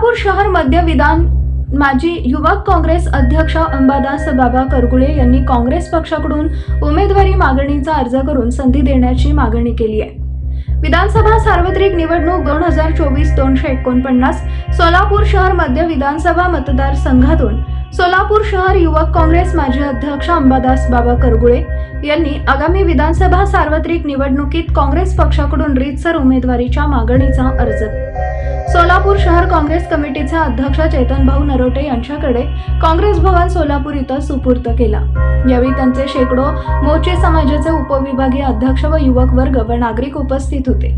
सोलापूर शहर मध्य विधान माजी युवक काँग्रेस अध्यक्ष अंबादास बाबा करगुळे यांनी काँग्रेस पक्षाकडून उमेदवारी मागणीचा अर्ज करून संधी देण्याची मागणी केली आहे. विधानसभा सार्वत्रिक निवडणूक दोन हजार चोवीस दोनशे एकोणपन्नास सोलापूर शहर मध्य विधानसभा मतदारसंघातून सोलापूर शहर युवक काँग्रेस माजी अध्यक्ष अंबादास बाबा करगुळे यांनी आगामी विधानसभा सार्वत्रिक निवडणुकीत काँग्रेस पक्षाकडून रीतसर उमेदवारीच्या मागणीचा अर्ज सोलापूर शहर काँग्रेस कमिटीचे अध्यक्ष चेतन भाऊ नरोटे यांच्याकडे काँग्रेस भवन सोलापूर इथं सुपूर्त केला. यावेळी त्यांचे शेकडो मोर्चे समाजाचे उपविभागीय अध्यक्ष व युवक वर्ग व नागरिक उपस्थित होते.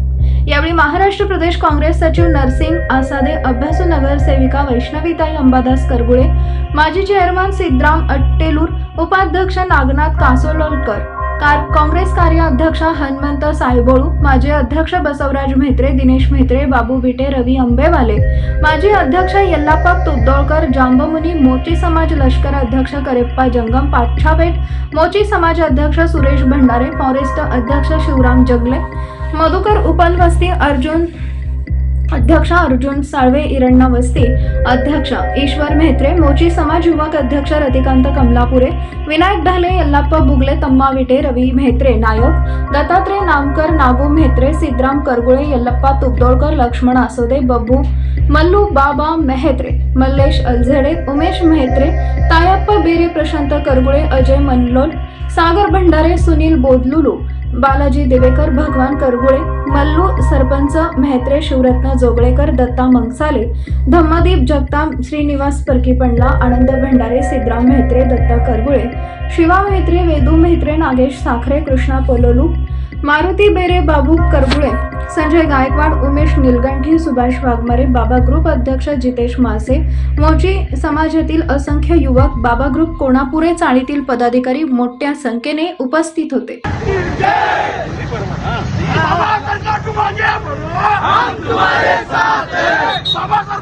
यावेळी महाराष्ट्र प्रदेश काँग्रेस सचिव नरसिंग आसादे अभ्यासू नगरसेविका वैष्णवीताई अंबादास करगुळे माजी चेअरमन सिद्धराम अट्टेलूर उपाध्यक्ष नागनाथ कासोलोलकर काँग्रेस कार्याध्यक्ष हनुमंत सायबोळू माजी अध्यक्ष बसवराज म्हेत्रे दिनेश म्हेत्रे बाबू बिटे रवी आंबेवाले माजी अध्यक्ष यल्लाप्पा तुद्दोळकर जांबमुनी मोची समाज लष्कर अध्यक्ष करेप्पा जंगम पाच्छापेठ मोची समाज अध्यक्ष सुरेश भंडारे फॉरेस्ट अध्यक्ष शिवराम जगले मधुकर उपलवस्ती अर्जुन अध्यक्ष अर्जुन साळवे इरण्णा वस्ती अध्यक्ष ईश्वर मेहत्रे मोची समाज युवक अध्यक्ष रतिकांत कमलापुरे विनायक ढाले यल्लाप्पा बुगले तम्मा विटे रवी मेहत्रे नायक दत्तात्रय नामकर नागू मेहत्रे सिद्धराम करगुळे यल्लप्पा तुपदोळकर लक्ष्मण आसोदे बब्बू मल्लू बाबा मेहत्रे मल्लेश अलझेडे उमेश मेहत्रे तायप्पा बेरे प्रशांत करगुळे अजय मनलोल सागर भंडारे सुनील बोदलुलू बालाजी देवेकर भगवान करगुळे मल्लू सरपंच मेहत्रे शिवरत्न जोगळेकर दत्ता मंगसाले धम्मदीप जगताप श्रीनिवास परकीपंडला आनंद भंडारे सिद्धराम मेहत्रे दत्ता करगुळे शिवा मेहत्रे वेदू मेहत्रे नागेश साखरे कृष्णा पोलोलू मारुती बेरे बाबू करगुळे संजय गायकवाड उमेश निलगंठी सुभाष वाघमारे बाबा ग्रुप अध्यक्ष जितेश मासे मोची समाजातील असंख्य युवक बाबा ग्रुप कोणापुरे चाळीतील पदाधिकारी मोठ्या संख्येने उपस्थित होते. बाबा सरकार तुम्हारे साथ बाबा सरकार